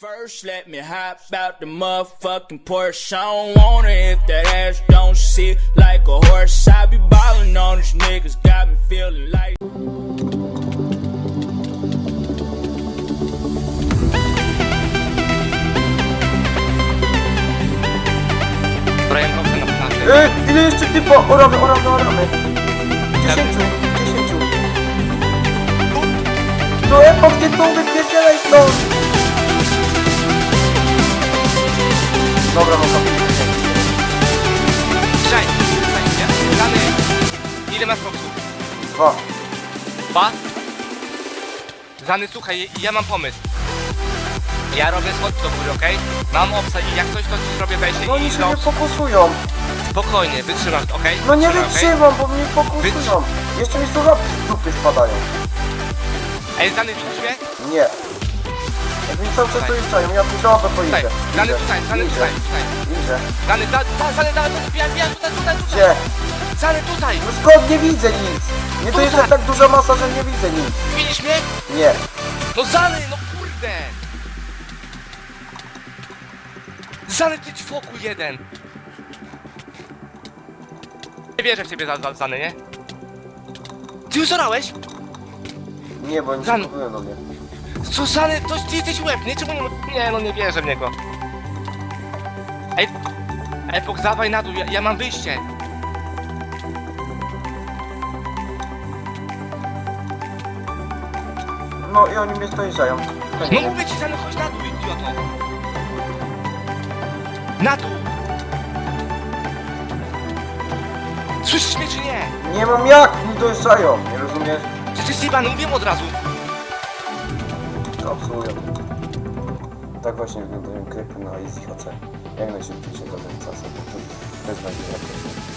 First, let me hop out the motherfucking Porsche. I don't want it if that ass don't sit like a horse. I be ballin' on these niggas, got me feeling like. Brian Hobson na planszy. Ej, ile jeszcze typo? Oramy, oramy, oramy. Dziesięciu, dziesięciu. To epok, ty tu wypierdzielaj stąd. Masz boksów? Dwa. Dwa? Zany, słuchaj, ja mam pomysł. Ja robię schod do góry, okej? Mam obsa i jak coś to ci zrobię wejście No oni i się no, nie fokusują. spokojnie, wytrzymasz, okej? No nie Wytrzymasz, okej? wytrzymam, bo mnie fokusują. Jeszcze mi słuchawki z dupy spadają. Ej, Zany, widzisz mnie? Nie. Jak mi cały czas dojeżdżają, ja tu drogę Tutaj, pojedę. Zany Idę, tutaj, Zany idę, tutaj, tutaj. Idę. Zany, da, da, Zany, da, da, wbijaj, wbijaj, tutaj, tutaj, tutaj. Gdzie? Zany, tutaj! No skąd nie widzę nic? Nie to jest Tutaj. tak duża masa, że nie widzę nic. Widzisz mnie? Nie. No Zany, no kurde! Zany, ty ćwoku jeden! Nie wierzę w ciebie, za- za- Zany, nie? Ty już orałeś? Nie, bo nie Zan- do mnie. Co, Zany, to ty jesteś łeb, nie? Czemu nie... Nie, no nie wierzę w niego. Ej, Epok, zawaj na dół, ja, ja mam wyjście. No i oni mnie dojeżdżają. No mówię ci, Zany, chodź na dół, idioto. Na dół! Słyszysz mnie czy nie? Nie mam jak, mi dojeżdżają. Nie rozumiesz? Przecież Siban, mówiłem od razu. Kapsują. Tak właśnie wyglądają klipy na Easy HC. Jak najszybciej się do czasem. To jest bez nadziei.